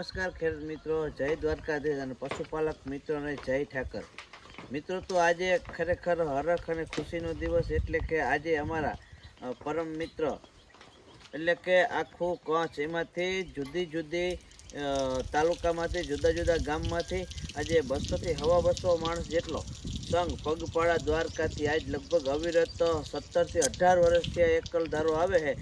નમસ્કાર ખેડૂત મિત્રો, જય દ્વારકાધીશ અને પશુપાલક મિત્રોને જય ઠાકર. મિત્રો, તો આજે ખરેખર હરખ અને ખુશીનો દિવસ એટલે કે આજે અમારા પરમ મિત્ર, એટલે કે આખું કચ્છ એમાંથી જુદી જુદી તાલુકામાંથી, જુદા જુદા ગામમાંથી આજે બસોથી હવા બસો માણસ જેટલો સંઘ પગપાળા દ્વારકાથી આજ લગભગ અવિરત સત્તરથી અઢાર વર્ષથી આ એકલ ધારો આવે છે.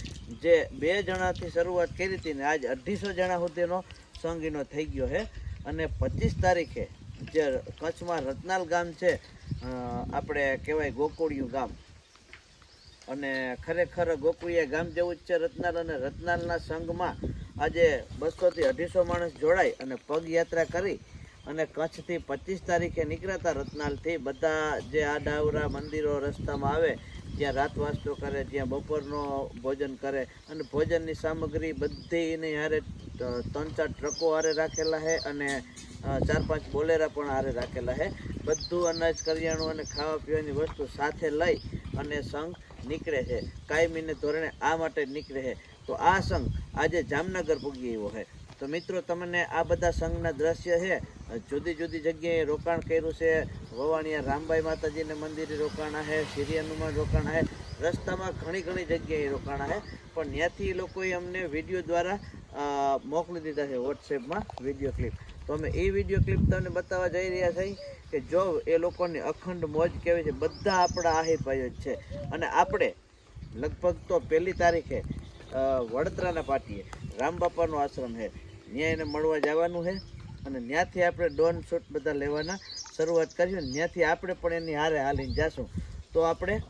જે બે જણાથી શરૂઆત કરી હતી ને આજ અઢીસો જણા સુધીનો સંઘ એનો થઈ ગયો છે અને પચીસ તારીખે જે કચ્છમાં રતનાલ ગામ છે આપણે કહેવાય ગોકુળિયું ગામ. અને ખરેખર ગોકુળિયા ગામ જેવું જ છે રતનાલ અને રતનાલના સંઘમાં આજે બસોથી અઢીસો માણસ જોડાય અને પગયાત્રા કરી અને કચ્છથી પચીસ તારીખે નીકળ્યા રતનાલથી બધા જે આ ડાવરા મંદિરો રસ્તામાં આવે, જ્યાં રાત વાસ્તો કરે, જ્યાં બપોરનો ભોજન કરે અને ભોજનની સામગ્રી બધી હારે ત્રણ ચાર ટ્રકો હારે રાખેલા છે અને ચાર પાંચ બોલેરા પણ હારે રાખેલા છે બધું અનાજ, કરિયાણું અને ખાવા પીવાની વસ્તુ સાથે લઈ અને સંઘ નીકળે છે. કાયમીને ધોરણે આ માટે નીકળે છે. તો આ સંઘ આજે જામનગર પૂગી એવો છે. તો મિત્રો, તમને આ બધા સંઘના દ્રશ્ય છે. જુદી જુદી જગ્યાએ રોકાણ કર્યું છે. વવાણિયા રામબાઈ માતાજીને મંદિરે રોકાણા છે. સિરિયનુમાં રોકાણા છે. રસ્તામાં ઘણી ઘણી જગ્યાએ રોકાણા છે. પણ ત્યાંથી એ લોકોએ અમને વીડિયો દ્વારા મોકલી દીધા છે વોટ્સએપમાં વીડિયો ક્લિપ તો અમે એ વીડિયો ક્લિપ તમને બતાવવા જઈ રહ્યા છીએ કે જો એ લોકોની અખંડ મોજ કેવી છે, બધા આપણા આહિર ભાઈઓ જ છે. અને આપણે લગભગ તો પહેલી તારીખે વડતરાના પાટીએ રામબાપાનો આશ્રમ છે. ત્યાં એને મળવા જવાનું છે અને ત્યાંથી આપણે ડોન શૂટ બધા લેવાના શરૂઆત કરીશું. ત્યાંથી આપણે પણ એની હારે હાલીને જશું. તો આપણે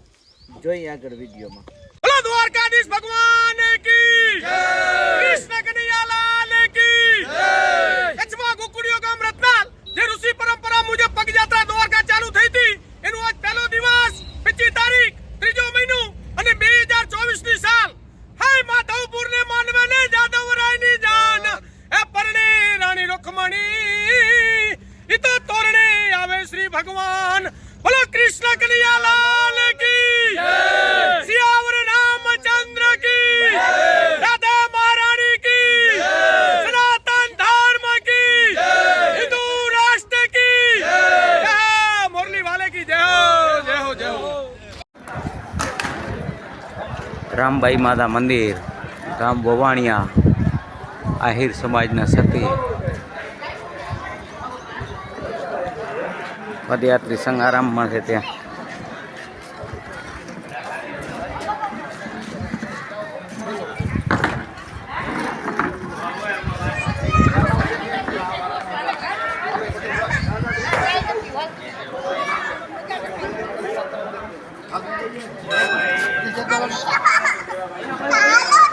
જોઈએ આગળ વિડીયોમાં. ભગવાન! ભગવાન. બોલો કૃષ્ણ કનૈયાલાલ રામબાઈ માતા મંદિર રામ વવાણિયા આહિર સમાજના સતી પદયાત્રી સંગારામમાં છે ત્યાં Thank you. ¡Vamos!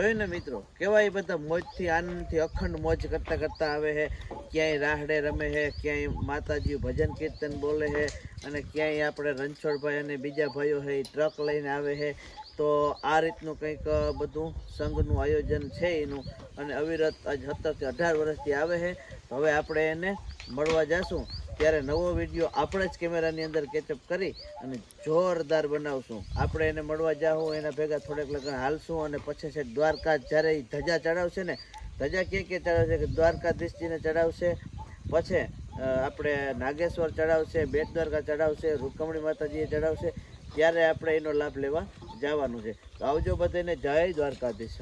જોયું ને મિત્રો? કેવા એ બધા મોજથી, આનંદથી, અખંડ મોજ કરતા કરતા આવે છે. ક્યાંય રાહડે રમે છે, ક્યાંય માતાજી ભજન કીર્તન બોલે છે અને ક્યાંય આપણે રણછોડભાઈ અને બીજા ભાઈઓ છે એ ટ્રક લઈને આવે છે. તો આ રીતનું કંઈક બધું સંઘનું આયોજન છે એનું અને અવિરત આજ સત્તરથી અઢાર વર્ષથી આવે છે. હવે આપણે એને મળવા જાશું. ત્યારે નવો વીડિયો આપણે જ કેમેરાની અંદર કેચઅપ કરી અને જોરદાર બનાવશું. આપણે એને મળવા જાઉં એના ભેગા થોડેક લગ્ન હાલશું અને પછી છે દ્વારકા જ્યારે એ ધજા ચડાવશે ને, ધજા ક્યાં ક્યાં ચડાવશે કે દ્વારકાધીશજીને ચડાવશે? પછી આપણે નાગેશ્વર ચડાવશે, બેટ દ્વારકા ચડાવશે, રૂકમણી માતાજીએ ચડાવશે. ત્યારે આપણે એનો લાભ લેવા જવાનું છે. તો આવજો બધાને જય દ્વારકાધીશ.